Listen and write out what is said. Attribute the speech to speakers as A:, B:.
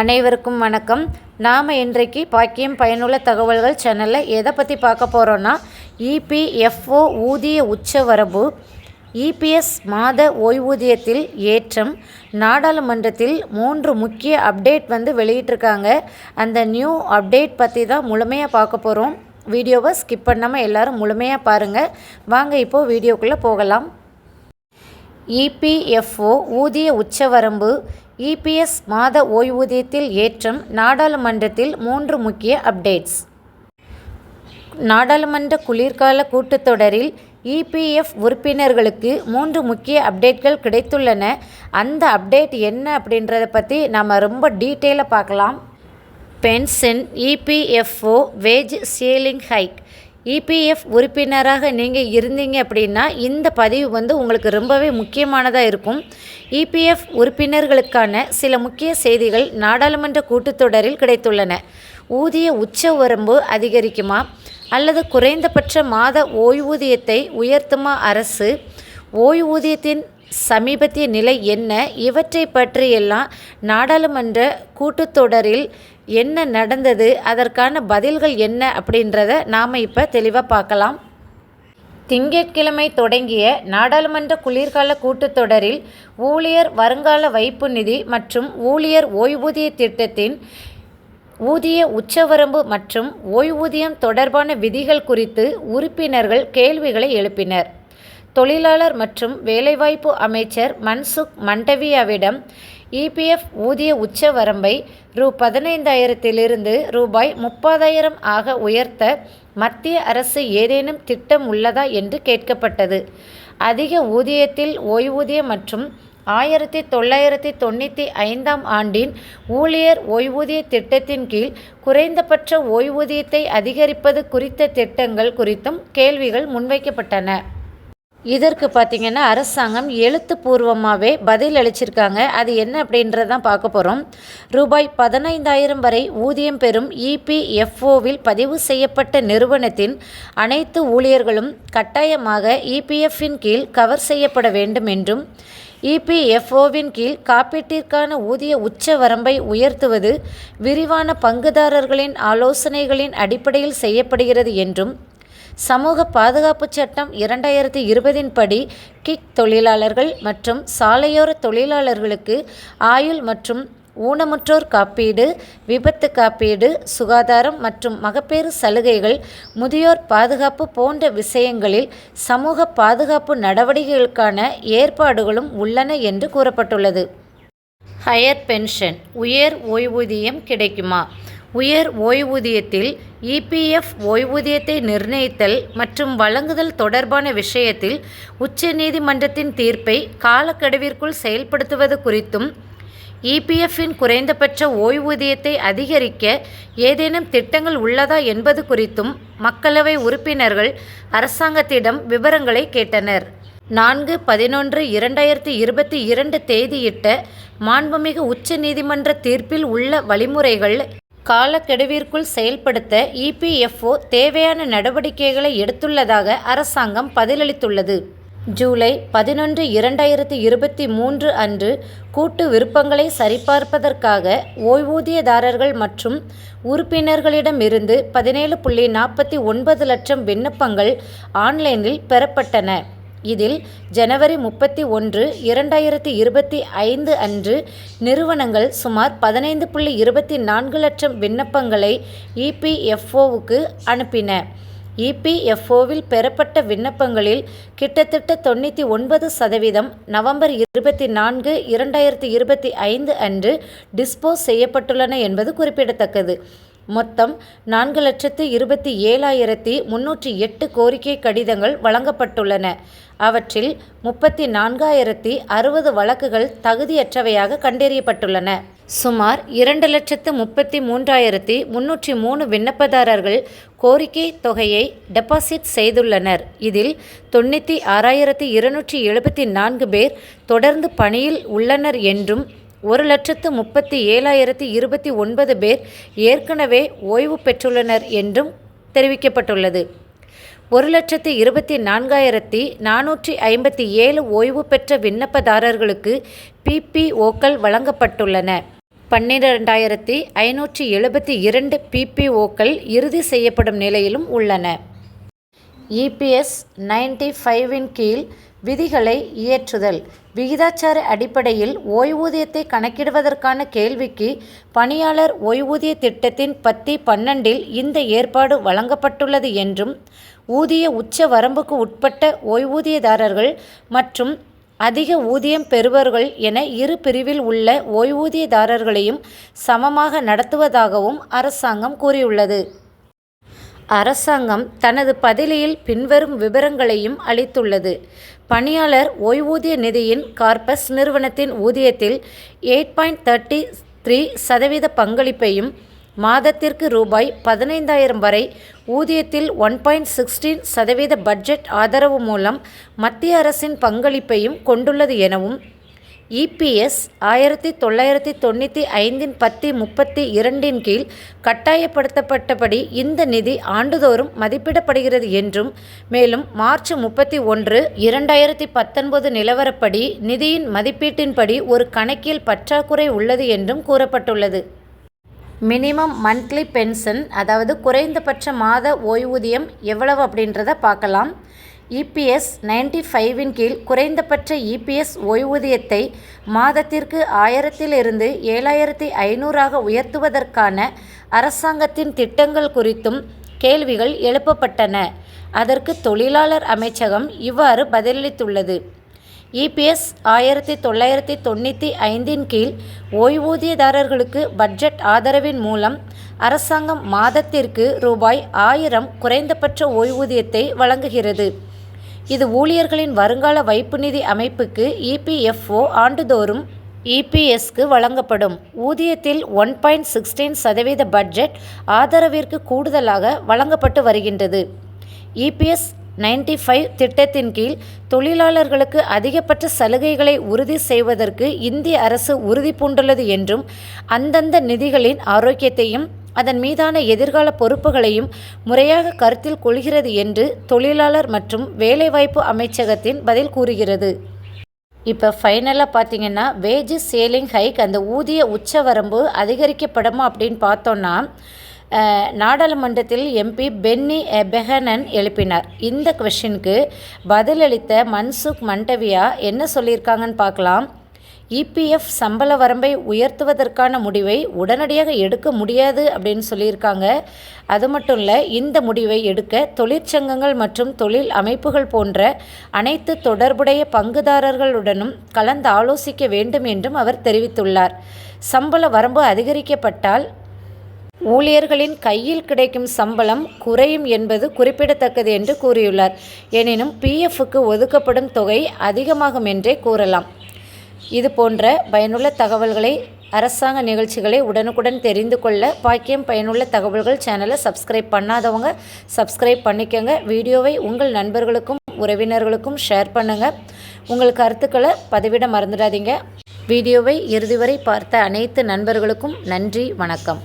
A: அனைவருக்கும் வணக்கம். நாம் இன்றைக்கு பாக்கியம் பயனுள்ள தகவல்கள் சேனலில் எதை பற்றி பார்க்க போகிறோன்னா இபிஎஃப்ஓ ஊதிய உச்சவரம்பு இபிஎஸ் மாத ஓய்வூதியத்தில் ஏற்றம் நாடாளுமன்றத்தில் மூன்று முக்கிய அப்டேட் வந்து வெளியிட்டிருக்காங்க. அந்த நியூ அப்டேட் பற்றி தான் முழுமையாக பார்க்க போகிறோம் வீடியோவை ஸ்கிப் பண்ணாமல் எல்லோரும் முழுமையாக பாருங்கள் வாங்க இப்போது வீடியோக்குள்ளே போகலாம். இபிஎஃப்ஓ ஊதிய உச்சவரம்பு இபிஎஸ் மாத ஓய்வூதியத்தில் ஏற்றம் நாடாளுமன்றத்தில் மூன்று முக்கிய அப்டேட்ஸ். நாடாளுமன்ற குளிர்கால கூட்டத்தொடரில் இபிஎஃப் உறுப்பினர்களுக்கு மூன்று முக்கிய அப்டேட்கள் கிடைத்துள்ளன. அந்த அப்டேட் என்ன அப்படின்றத பற்றி நம்ம ரொம்ப டீட்டெயிலாக பார்க்கலாம். Pension EPFO wage ceiling hike. EPF உறுப்பினராக நீங்கள் இருந்தீங்க அப்படின்னா இந்த பதிவு வந்து உங்களுக்கு ரொம்பவே முக்கியமானதாக இருக்கும். இபிஎஃப் உறுப்பினர்களுக்கான சில முக்கிய செய்திகள் நாடாளுமன்ற கூட்டத்தொடரில் கிடைத்துள்ளன. ஊதிய உச்ச வரம்பு அதிகரிக்குமா? அல்லது குறைந்தபட்ச மாத ஓய்வூதியத்தை உயர்த்துமா அரசு? ஓய்வூதியத்தின் சமீபத்திய நிலை என்ன? இவற்றை பற்றியெல்லாம் நாடாளுமன்ற கூட்டத்தொடரில் என்ன நடந்தது அதற்கான பதில்கள் என்ன அப்படின்றத நாம் இப்போ தெளிவாக பார்க்கலாம். திங்கட்கிழமை தொடங்கிய நாடாளுமன்ற குளிர்கால கூட்டத்தொடரில் ஊழியர் வருங்கால வைப்பு நிதி மற்றும் ஊழியர் ஓய்வூதிய திட்டத்தின் ஊதிய உச்சவரம்பு மற்றும் ஓய்வூதியம் தொடர்பான விதிகள் குறித்து உறுப்பினர்கள் கேள்விகளை எழுப்பினர். தொழிலாளர் மற்றும் வேலைவாய்ப்பு அமைச்சர் மன்சுக் மண்டவியாவிடம் இபிஎஃப் ஊதிய உச்ச வரம்பை ரூ பதினைந்தாயிரத்திலிருந்து ரூபாய் முப்பதாயிரம் ஆக உயர்த்த மத்திய அரசு ஏதேனும் திட்டம் உள்ளதா என்று கேட்கப்பட்டது. அதிக ஊதியத்தில் ஓய்வூதியம் மற்றும் ஆயிரத்தி தொள்ளாயிரத்தி தொண்ணூற்றி ஐந்தாம் ஆண்டின் ஊழியர் ஓய்வூதிய திட்டத்தின் கீழ் குறைந்தபட்ச ஓய்வூதியத்தை அதிகரிப்பது குறித்த திட்டங்கள் குறித்தும் கேள்விகள் முன்வைக்கப்பட்டன. இதற்கு பார்த்திங்கன்னா அரசாங்கம் எழுத்துப்பூர்வமாகவே பதில் அளிச்சிருக்காங்க. அது என்ன அப்படின்றதான் பார்க்க போகிறோம் ரூபாய் பதினைந்தாயிரம் வரை ஊதியம் பெறும் இபிஎஃப்ஓவில் பதிவு செய்யப்பட்ட நிறுவனத்தின் அனைத்து ஊழியர்களும் கட்டாயமாக இபிஎஃப்பின் கீழ் கவர் செய்யப்பட வேண்டும் என்றும் இபிஎஃப்ஓவின் கீழ் காப்பீட்டிற்கான ஊதிய உச்ச வரம்பை உயர்த்துவது விரிவான பங்குதாரர்களின் ஆலோசனைகளின் அடிப்படையில் செய்யப்படுகிறது என்றும் சமூக பாதுகாப்பு சட்டம் இரண்டாயிரத்தி இருபதின் படி கிக் தொழிலாளர்கள் மற்றும் சாலையோர தொழிலாளர்களுக்கு ஆயுள் மற்றும் ஊனமுற்றோர் காப்பீடு விபத்து காப்பீடு சுகாதாரம் மற்றும் மகப்பேறு சலுகைகள் முதியோர் பாதுகாப்பு போன்ற விஷயங்களில் சமூக பாதுகாப்பு நடவடிக்கைகளுக்கான ஏற்பாடுகளும் உள்ளன என்று கூறப்பட்டுள்ளது. ஹையர் பென்ஷன் உயர் ஓய்வூதியம் கிடைக்குமா? உயர் ஓய்வூதியத்தில் இபிஎஃப் ஓய்வூதியத்தை நிர்ணயித்தல் மற்றும் வழங்குதல் தொடர்பான விஷயத்தில் உச்சநீதிமன்றத்தின் தீர்ப்பை காலக்கெடுவிற்குள் செயல்படுத்துவது குறித்தும் இபிஎஃப்பின் குறைந்தபட்ச ஓய்வூதியத்தை அதிகரிக்க ஏதேனும் திட்டங்கள் உள்ளதா என்பது குறித்தும் மக்களவை உறுப்பினர்கள் அரசாங்கத்திடம் விவரங்களை கேட்டனர். நான்கு பதினொன்று இரண்டாயிரத்தி இருபத்தி இரண்டு தேதியிட்ட மாண்புமிகு உச்ச நீதிமன்ற தீர்ப்பில் உள்ள வழிமுறைகள் காலக்கெடுவிற்குள் செயல்படுத்த இபிஎஃப்ஓ தேவையான நடவடிக்கைகளை எடுத்துள்ளதாக அரசாங்கம் பதிலளித்துள்ளது. ஜூலை பதினொன்று இரண்டாயிரத்தி இருபத்தி மூன்று அன்று கூட்டு விருப்பங்களை சரிபார்ப்பதற்காக ஓய்வூதியதாரர்கள் மற்றும் உறுப்பினர்களிடமிருந்து பதினேழு புள்ளி நாற்பத்தி ஒன்பது லட்சம் விண்ணப்பங்கள் ஆன்லைனில் பெறப்பட்டன. இதில் ஜனவரி முப்பத்தி ஒன்று இரண்டாயிரத்தி இருபத்தி ஐந்து அன்று நிறுவனங்கள் சுமார் பதினைந்து புள்ளி இருபத்தி நான்கு லட்சம் விண்ணப்பங்களை இபிஎஃப்ஓவுக்கு அனுப்பின. இபிஎஃப்ஓவில் பெறப்பட்ட விண்ணப்பங்களில் கிட்டத்தட்ட தொண்ணூற்றி ஒன்பது சதவீதம் நவம்பர் இருபத்தி நான்கு இரண்டாயிரத்தி இருபத்தி ஐந்து அன்று டிஸ்போஸ் செய்யப்பட்டுள்ளன என்பது குறிப்பிடத்தக்கது. மொத்தம் நான்கு லட்சத்து இருபத்தி ஏழாயிரத்தி முன்னூற்றி எட்டு கோரிக்கை கடிதங்கள் வழங்கப்பட்டுள்ளன. அவற்றில் முப்பத்தி நான்காயிரத்தி அறுபது வழக்குகள் தகுதியற்றவையாக கண்டறியப்பட்டுள்ளன. சுமார் இரண்டு லட்சத்து முப்பத்தி மூன்றாயிரத்தி முன்னூற்றி மூணு விண்ணப்பதாரர்கள் கோரிக்கை தொகையை டெபாசிட் செய்துள்ளனர். இதில் தொண்ணூற்றி ஆறாயிரத்தி இருநூற்றி எழுபத்தி நான்கு பேர் தொடர்ந்து பணியில் உள்ளனர் என்றும் ஒரு லட்சத்து முப்பத்தி ஏழாயிரத்தி இருபத்தி ஒன்பது பேர் ஏற்கனவே ஓய்வு பெற்றுள்ளனர் என்றும் தெரிவிக்கப்பட்டுள்ளது. ஒரு லட்சத்து இருபத்தி நான்காயிரத்தி நானூற்றி ஐம்பத்தி ஏழு ஓய்வு பெற்ற விண்ணப்பதாரர்களுக்கு பிபிஓக்கள் வழங்கப்பட்டுள்ளன. பன்னிரெண்டாயிரத்தி ஐநூற்றி எழுபத்தி இரண்டு பிபிஓக்கள் இறுதி செய்யப்படும் நிலையிலும் உள்ளன. இபிஎஸ் நைன்டி ஃபைவின் கீழ் விதிகளை இயற்றுதல். விகிதாச்சார அடிப்படையில் ஓய்வூதியத்தை கணக்கிடுவதற்கான கேள்விக்கு பணியாளர் ஓய்வூதிய திட்டத்தின் பத்தி பன்னெண்டில் இந்த ஏற்பாடு வழங்கப்பட்டுள்ளது என்றும் ஊதிய உச்ச வரம்புக்கு உட்பட்ட ஓய்வூதியதாரர்கள் மற்றும் அதிக ஊதியம் பெறுபவர்கள் என இரு பிரிவில் உள்ள ஓய்வூதியதாரர்களையும் சமமாக நடத்துவதாகவும் அரசாங்கம் கூறியுள்ளது. அரசாங்கம் தனது பதிலியில் பின்வரும் விவரங்களையும் அளித்துள்ளது. பணியாளர் ஓய்வூதிய நிதியின் கார்பஸ் நிறுவனத்தின் ஊதியத்தில் எயிட் பாயிண்ட் தேர்ட்டி த்ரீ சதவீத பங்களிப்பையும் மாதத்திற்கு ரூபாய் பதினைந்தாயிரம் வரை ஊதியத்தில் ஒன் பாயிண்ட் சிக்ஸ்டீன் சதவீத பட்ஜெட் ஆதரவு மூலம் மத்திய அரசின் பங்களிப்பையும் கொண்டுள்ளது எனவும் இபிஎஸ் ஆயிரத்தி தொள்ளாயிரத்தி தொண்ணூற்றி ஐந்தின் பத்தி முப்பத்தி இரண்டின் கீழ் கட்டாயப்படுத்தப்பட்டபடி இந்த நிதி ஆண்டுதோறும் மதிப்பிடப்படுகிறது என்றும் மேலும் மார்ச் முப்பத்தி ஒன்று இரண்டாயிரத்தி பத்தொன்பது நிலவரப்படி நிதியின் மதிப்பீட்டின்படி ஒரு கணக்கில் பற்றாக்குறை உள்ளது என்றும் கூறப்பட்டுள்ளது. மினிமம் மந்த்லி பென்ஷன் அதாவது குறைந்தபட்ச மாத ஓய்வூதியம் எவ்வளவு அப்படின்றத பார்க்கலாம். இபிஎஸ் நைன்டி ஃபைவின் கீழ் குறைந்தபட்ச இபிஎஸ் ஓய்வூதியத்தை மாதத்திற்கு ஆயிரத்திலிருந்து ஏழாயிரத்தி ஐநூறாக உயர்த்துவதற்கான அரசாங்கத்தின் திட்டங்கள் குறித்தும் கேள்விகள் எழுப்பப்பட்டன. அதற்கு தொழிலாளர் அமைச்சகம் இவ்வாறு பதிலளித்துள்ளது. இபிஎஸ் ஆயிரத்தி தொள்ளாயிரத்தி தொண்ணூற்றி ஐந்தின் கீழ் ஓய்வூதியதாரர்களுக்கு பட்ஜெட் ஆதரவின் மூலம் அரசாங்கம் மாதத்திற்கு ரூபாய் ஆயிரம் குறைந்தபட்ச ஓய்வூதியத்தை வழங்குகிறது. இது ஊழியர்களின் வருங்கால வைப்பு நிதி அமைப்புக்கு இபிஎஃப்ஓ ஆண்டுதோறும் இபிஎஸ்க்கு வழங்கப்படும். ஊதியத்தில் ஒன் பாயிண்ட் சிக்ஸ்டீன் சதவீத பட்ஜெட் ஆதரவிற்கு கூடுதலாக வழங்கப்பட்டு வருகின்றது. இபிஎஸ் நைன்டி ஃபைவ் திட்டத்தின் கீழ் தொழிலாளர்களுக்கு அதிகபட்ச சலுகைகளை உறுதி செய்வதற்கு இந்திய அரசு உறுதி பூண்டுள்ளது என்றும் அந்தந்த நிதிகளின் ஆரோக்கியத்தையும் அதன் மீதான எதிர்கால பொறுப்புகளையும் முறையாக கருத்தில் கொள்கிறது என்று தொழிலாளர் மற்றும் வேலைவாய்ப்பு அமைச்சகத்தின் பதில் கூறுகிறது. இப்போ ஃபைனலாக பார்த்தீங்கன்னா வேஜஸ் சேலிங் ஹைக் அந்த ஊதிய உச்சவரம்பு அதிகரிக்கப்படுமா அப்படின்னு பார்த்தோன்னா நாடாளுமன்றத்தில் எம்பி பென்னி பெஹனன் எழுப்பினார். இந்த கொஷினுக்கு பதிலளித்த மன்சுக் மண்டவியா என்ன சொல்லியிருக்காங்கன்னு பார்க்கலாம். இபிஎஃப் சம்பள வரம்பை உயர்த்துவதற்கான முடிவை உடனடியாக எடுக்க முடியாது அப்படின்னு சொல்லியிருக்காங்க. அது மட்டும் இல்லை இந்த முடிவை எடுக்க தொழிற்சங்கங்கள் மற்றும் தொழில் அமைப்புகள் போன்ற அனைத்து தொடர்புடைய பங்குதாரர்களுடனும் கலந்து ஆலோசிக்க வேண்டும் என்றும் அவர் தெரிவித்துள்ளார். சம்பள வரம்பு அதிகரிக்கப்பட்டால் ஊழியர்களின் கையில் கிடைக்கும் சம்பளம் குறையும் என்பது குறிப்பிடத்தக்கது என்று கூறியுள்ளார். எனினும் பிஎஃப்க்கு ஒதுக்கப்படும் தொகை அதிகமாகும் என்றே கூறலாம். இது போன்ற பயனுள்ள தகவல்களை அரசாங்க நிகழ்ச்சிகளை உடனுக்குடன் தெரிந்து கொள்ள பாக்கியம் பயனுள்ள தகவல்கள் சேனலை சப்ஸ்கிரைப் பண்ணாதவங்க சப்ஸ்கிரைப் பண்ணிக்கோங்க. வீடியோவை உங்கள் நண்பர்களுக்கும் உறவினர்களுக்கும் ஷேர் பண்ணுங்கள் உங்கள் கருத்துக்களை பதிவிட மறந்துடாதீங்க. வீடியோவை இறுதி வரை பார்த்த அனைத்து நண்பர்களுக்கும் நன்றி வணக்கம்.